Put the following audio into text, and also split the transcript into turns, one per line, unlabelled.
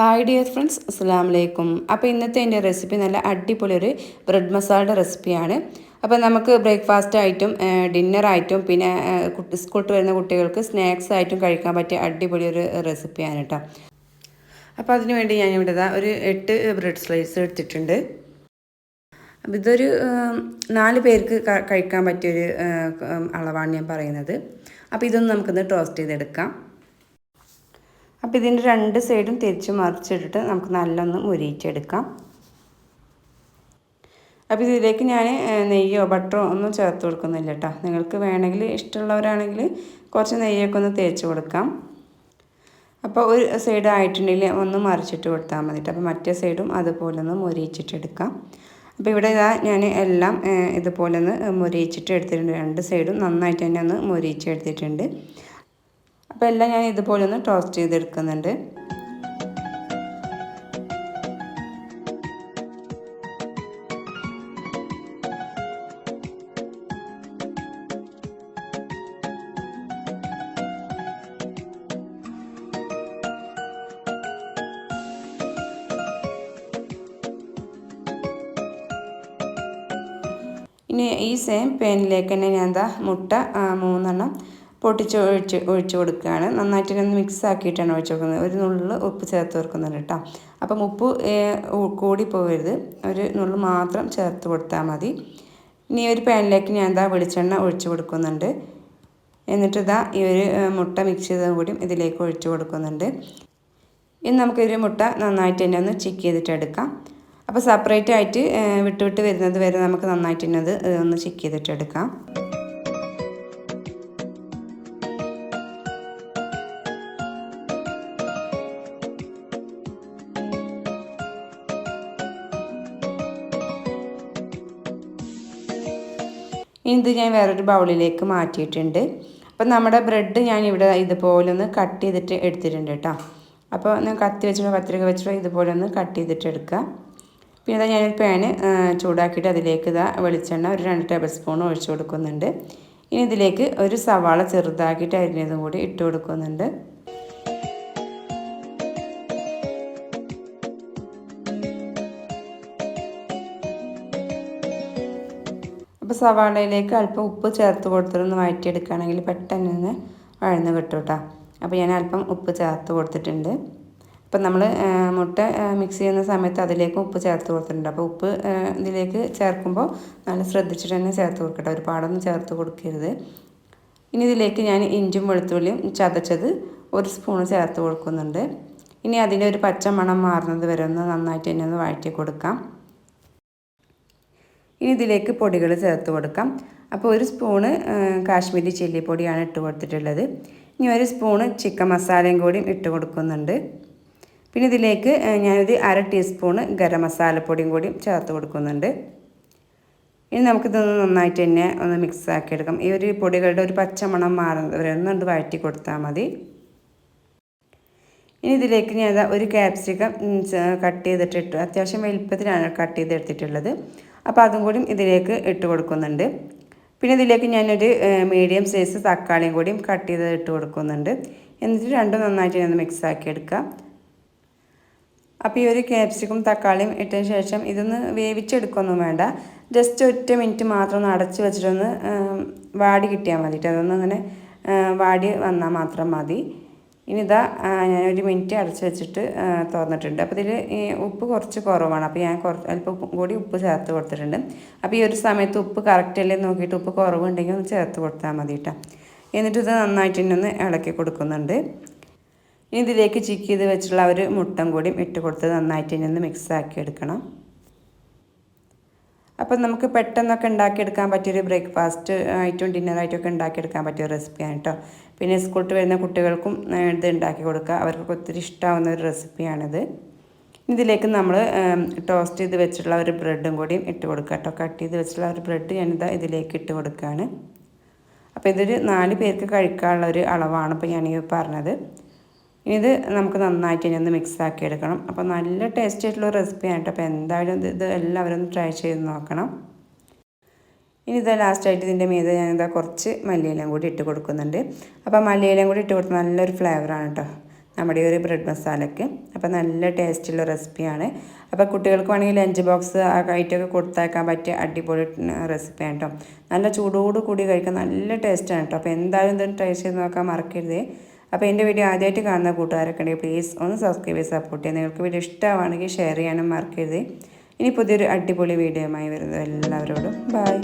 Hi dear friends അസ്സാം വലൈക്കും അപ്പോൾ ഇന്നത്തെ എന്റെ റെസിപ്പി നല്ല അടിപൊളി ഒരു ബ്രെഡ് മസാലയുടെ റെസിപ്പിയാണ് അപ്പോൾ നമുക്ക് ബ്രേക്ക്ഫാസ്റ്റ് ആയിട്ടും ഡിന്നർ ആയിട്ടും പിന്നെ സ്കൂട്ട് വരുന്ന കുട്ടികൾക്ക് സ്നാക്സ് ആയിട്ടും കഴിക്കാൻ പറ്റിയ അടിപൊളി ഒരു റെസിപ്പിയാണ് കേട്ടോ അപ്പോൾ അതിനുവേണ്ടി ഞാൻ ഇവിടെ ഒരു എട്ട് ബ്രെഡ് സ്ലൈസ് എടുത്തിട്ടുണ്ട്. അപ്പോൾ ഇതൊരു നാല് പേർക്ക് കഴിക്കാൻ പറ്റിയൊരു അളവാണ് ഞാൻ പറയുന്നത്. അപ്പോൾ ഇതൊന്ന് നമുക്കൊന്ന് ടോസ്റ്റ് ചെയ്തെടുക്കാം. അപ്പോൾ ഇതിന്റെ രണ്ട് സൈഡും തിരിച്ച് മറിച്ചിട്ടിട്ട് നമുക്ക് നല്ലൊന്ന് മുരിയിച്ചെടുക്കാം. അപ്പോൾ ഇതിലേക്ക് ഞാൻ നെയ്യോ ബട്ടറോ ഒന്നും ചേർത്ത് കൊടുക്കുന്നില്ല കേട്ടോ നിങ്ങൾക്ക് വേണമെങ്കിൽ ഇഷ്ടമുള്ളവരാണെങ്കിൽ കുറച്ച് നെയ്യൊക്കെ ഒന്ന് തേച്ച് കൊടുക്കാം. അപ്പോൾ ഒരു സൈഡ് ആയിട്ടുണ്ടെങ്കിൽ ഒന്ന് മറിച്ചിട്ട് കൊടുത്താൽ മതി അപ്പോൾ മറ്റേ സൈഡും അതുപോലെ ഒന്ന് മുരിയിച്ചിട്ടെടുക്കാം. അപ്പോൾ ഇവിടെ ഇതാ ഞാൻ എല്ലാം ഇതുപോലെ ഒന്ന് മുരിയിച്ചിട്ട് എടുത്തിട്ടുണ്ട്. രണ്ട് സൈഡും നന്നായിട്ട് തന്നെ ഒന്ന് മുരിയിച്ചെടുത്തിട്ടുണ്ട്. അപ്പോൾ എല്ലാം ഞാൻ ഇതുപോലെ ഒന്ന് ടോസ്റ്റ് ചെയ്തെടുക്കുന്നുണ്ട്. ഇനി ഈ സെയിം പാനിലേക്ക് തന്നെ ഞാൻ എന്താ മുട്ട മൂന്നെണ്ണം പൊട്ടിച്ച് ഒഴിച്ച് ഒഴിച്ചു കൊടുക്കുകയാണ്. നന്നായിട്ട് ഒന്ന് മിക്സ് ആക്കിയിട്ടാണ് ഒഴിച്ചു കൊടുക്കുന്നത്. ഒരു നുള്ളിൽ ഉപ്പ് ചേർത്ത് കൊടുക്കുന്നുണ്ട് കേട്ടോ. അപ്പം ഉപ്പ് കൂടി പോകരുത്. ഒരു നുള്ളു മാത്രം ചേർത്ത് കൊടുത്താൽ മതി. ഇനി ഒരു പാനിലേക്ക് ഞാൻ എന്താ വെളിച്ചെണ്ണ ഒഴിച്ചു കൊടുക്കുന്നുണ്ട്. എന്നിട്ട് ഇതാ ഈ ഒരു മുട്ട മിക്സ് ചെയ്തതും കൂടി ഇതിലേക്ക് ഒഴിച്ചു കൊടുക്കുന്നുണ്ട്. ഇനി നമുക്കൊരു മുട്ട നന്നായിട്ട് തന്നെ ഒന്ന് ചിക്ക് ചെയ്തിട്ട് എടുക്കാം. അപ്പോൾ സെപ്പറേറ്റ് ആയിട്ട് വിട്ട് വിട്ട് വരുന്നത് വരെ നമുക്ക് നന്നായിട്ട് തന്നെ അത് ഒന്ന് ചിക്ക് ചെയ്തിട്ട് എടുക്കാം. ഇത് ഞാൻ വേറൊരു ബൗളിലേക്ക് മാറ്റിയിട്ടുണ്ട്. അപ്പം നമ്മുടെ ബ്രെഡ് ഞാൻ ഇവിടെ ഇതുപോലെ ഒന്ന് കട്ട് ചെയ്തിട്ട് എടുത്തിട്ടുണ്ട് കേട്ടോ. അപ്പോൾ കത്തി വെച്ചിട്ടോ കത്തിരിക്ക വെച്ചിട്ടോ ഇതുപോലെ ഒന്ന് കട്ട് ചെയ്തിട്ട് എടുക്കുക. പിന്നെ ഇതാ ഞാനൊരു പാന് ചൂടാക്കിയിട്ട് അതിലേക്ക് ഇതാ വെളിച്ചെണ്ണ ഒരു രണ്ട് ടേബിൾ സ്പൂൺ ഒഴിച്ചു കൊടുക്കുന്നുണ്ട്. ഇനി ഇതിലേക്ക് ഒരു സവാള ചെറുതാക്കിയിട്ട് അരിഞ്ഞതും കൂടി ഇട്ട് കൊടുക്കുന്നുണ്ട്. അപ്പോൾ സവാളയിലേക്ക് അല്പം ഉപ്പ് ചേർത്ത് കൊടുത്തിട്ടൊന്ന് വഴറ്റിയെടുക്കുകയാണെങ്കിൽ പെട്ടെന്ന് ഒന്ന് വഴന്ന് കിട്ടും കേട്ടോ. അപ്പോൾ ഞാൻ അല്പം ഉപ്പ് ചേർത്ത് കൊടുത്തിട്ടുണ്ട്. അപ്പം നമ്മൾ മുട്ട മിക്സ് ചെയ്യുന്ന സമയത്ത് അതിലേക്ക് ഉപ്പ് ചേർത്ത് കൊടുത്തിട്ടുണ്ട്. അപ്പോൾ ഉപ്പ് ഇതിലേക്ക് ചേർക്കുമ്പോൾ നല്ല ശ്രദ്ധിച്ചിട്ട് തന്നെ ചേർത്ത് കൊടുക്കട്ടെ. ഒരുപാടൊന്നും ചേർത്ത് കൊടുക്കരുത്. ഇനി ഇതിലേക്ക് ഞാൻ ഇഞ്ചും വെളുത്തുള്ളിയും ചതച്ചത് ഒരു സ്പൂൺ ചേർത്ത് കൊടുക്കുന്നുണ്ട്. ഇനി അതിന്റെ ഒരു പച്ച മണം മാറുന്നത് വരെ ഒന്ന് നന്നായിട്ട് തന്നെ ഒന്ന് വഴറ്റി കൊടുക്കാം. ഇനി ഇതിലേക്ക് പൊടികൾ ചേർത്ത് കൊടുക്കാം. അപ്പോൾ ഒരു സ്പൂണ് കാശ്മീരി ചില്ലി പൊടിയാണ് ഇട്ട് കൊടുത്തിട്ടുള്ളത്. ഇനി ഒരു സ്പൂണ് ചിക്കൻ മസാലയും കൂടിയും ഇട്ട് കൊടുക്കുന്നുണ്ട്. പിന്നെ ഇതിലേക്ക് ഞാനൊരു അര ടീസ്പൂണ് ഗരം മസാലപ്പൊടിയും കൂടിയും ചേർത്ത് കൊടുക്കുന്നുണ്ട്. ഇനി നമുക്കിതൊന്ന് നന്നായിട്ട് തന്നെ ഒന്ന് മിക്സ് ആക്കി എടുക്കാം. ഈ ഒരു പൊടികളുടെ ഒരു പച്ചമണം മാറുന്നത് വരെ ഒന്നുകൊണ്ട് വഴറ്റി കൊടുത്താൽ മതി. ഇനി ഇതിലേക്ക് ഞാൻ ഒരു ക്യാപ്സിക്കം കട്ട് ചെയ്തിട്ടിട്ട് അത്യാവശ്യം വലുപ്പത്തിലാണ് കട്ട് ചെയ്തെടുത്തിട്ടുള്ളത്. അപ്പോൾ അതും കൂടി ഇതിലേക്ക് ഇട്ട് കൊടുക്കുന്നുണ്ട്. പിന്നെ ഇതിലേക്ക് ഞാനൊരു മീഡിയം സൈസ് തക്കാളിയും കൂടിയും കട്ട് ചെയ്ത് ഇട്ട് കൊടുക്കുന്നുണ്ട്. എന്നിട്ട് രണ്ടും നന്നായിട്ട് ഞാൻ മിക്സ് ആക്കി എടുക്കാം. അപ്പോൾ ഈ ഒരു ക്യാപ്സിക്കും തക്കാളിയും ഇട്ടതിന് ശേഷം ഇതൊന്ന് വേവിച്ചെടുക്കൊന്നും വേണ്ട. ജസ്റ്റ് ഒറ്റ മിനിറ്റ് മാത്രം ഒന്ന് അടച്ച് വെച്ചിട്ടൊന്ന് വാടി കിട്ടിയാൽ മതിയിട്ട് അതൊന്ന് അങ്ങനെ വാടി വന്നാൽ മാത്രം മതി. ഇനി ഇതാ ഞാൻ ഒരു മിനിറ്റ് അടച്ച് വെച്ചിട്ട് തുറന്നിട്ടുണ്ട്. അപ്പോൾ ഇതിൽ ഉപ്പ് കുറച്ച് കുറവാണ്. അപ്പോൾ ഞാൻ കുറച്ച് അല്പം കൂടി ഉപ്പ് ചേർത്ത് കൊടുത്തിട്ടുണ്ട്. അപ്പോൾ ഈ ഒരു സമയത്ത് ഉപ്പ് കറക്റ്റ് അല്ലേ നോക്കിയിട്ട് ഉപ്പ് കുറവുണ്ടെങ്കിൽ ഒന്ന് ചേർത്ത് കൊടുത്താൽ മതി കേട്ടോ. എന്നിട്ട് ഇത് നന്നായിട്ട് തന്നെ ഒന്ന് ഇളക്കി കൊടുക്കുന്നുണ്ട്. ഇനി ഇതിലേക്ക് ചിക്ക് ചെയ്ത് വെച്ചുള്ള ഒരു മുട്ടം കൂടിയും ഇട്ട് കൊടുത്ത് നന്നായിട്ട് തന്നെ ഒന്ന് മിക്സ് ആക്കി എടുക്കണം. അപ്പം നമുക്ക് പെട്ടെന്നൊക്കെ ഉണ്ടാക്കിയെടുക്കാൻ പറ്റിയൊരു ബ്രേക്ക്ഫാസ്റ്റ് ആയിട്ടും ഡിന്നറായിട്ടും ഒക്കെ ഉണ്ടാക്കിയെടുക്കാൻ പറ്റിയ റെസിപ്പിയാണ് കേട്ടോ. പിന്നെ സ്കൂളിൽ വരുന്ന കുട്ടികൾക്കും ഇത് ഉണ്ടാക്കി കൊടുക്കുക. അവർക്കൊക്കെ ഒത്തിരി ഇഷ്ടമാവുന്ന ഒരു റെസിപ്പിയാണിത്. ഇതിലേക്ക് നമ്മൾ ടോസ്റ്റ് ചെയ്ത് വെച്ചിട്ടുള്ള ഒരു ബ്രെഡും കൂടിയും ഇട്ട് കൊടുക്കുക കേട്ടോ. കട്ട് ചെയ്ത് വെച്ചിട്ടുള്ള ഒരു ബ്രെഡ് ഞാനിതാ ഇതിലേക്ക് ഇട്ട് കൊടുക്കുകയാണ്. അപ്പോൾ ഇതൊരു നാല് പേർക്ക് കഴിക്കാനുള്ള ഒരു അളവാണ് ഇപ്പോൾ ഞാൻ ഈ പറഞ്ഞത് ഇത് നമുക്ക് നന്നായിട്ട് ഇനി ഒന്ന് മിക്സ് ആക്കി എടുക്കണം. അപ്പോൾ നല്ല ടേസ്റ്റ് ആയിട്ടുള്ള റെസിപ്പിയാണ് കേട്ടോ. അപ്പോൾ എന്തായാലും ഇത് എല്ലാവരും ഒന്ന് ട്രൈ ചെയ്ത് നോക്കണം. ഇനി ഇതാ ലാസ്റ്റായിട്ട് ഇതിന്റെ മീതെ ഇതാ കുറച്ച് മല്ലിയിലയും കൂടി ഇട്ട് കൊടുക്കുന്നുണ്ട്. അപ്പോൾ മല്ലിയിലയും കൂടി ഇട്ട് കൊടുത്ത് നല്ലൊരു ഫ്ലേവറാണ് കേട്ടോ നമ്മുടെ ഒരു ബ്രെഡ് മസാലയ്ക്ക് അപ്പോൾ നല്ല ടേസ്റ്റുള്ള റെസിപ്പിയാണ് അപ്പോൾ കുട്ടികൾക്ക് വേണമെങ്കിൽ ലഞ്ച് ബോക്സ് ആയിട്ടൊക്കെ കൊടുത്തേക്കാൻ പറ്റിയ അടിപൊളി റെസിപ്പിയാണ് കേട്ടോ നല്ല ചൂടോട് കൂടി കഴിക്കാൻ നല്ല ടേസ്റ്റാണ് കേട്ടോ അപ്പോൾ എന്തായാലും ഇതൊന്ന് ട്രൈ ചെയ്ത് നോക്കാൻ മറക്കരുത്. അപ്പോൾ എന്റെ വീഡിയോ ആദ്യമായിട്ട് കാണുന്ന കൂട്ടുകാരൊക്കെ ഉണ്ടെങ്കിൽ പ്ലീസ് ഒന്ന് സബ്സ്ക്രൈബ് ചെയ്ത് സപ്പോർട്ട് ചെയ്യാം നിങ്ങൾക്ക് വീഡിയോ ഇഷ്ടമാണെങ്കിൽ ഷെയർ ചെയ്യാനും മറക്കരുത്. ഇനി പുതിയൊരു അടിപൊളി വീഡിയോയുമായി വരുന്നത് എല്ലാവരോടും. ബൈ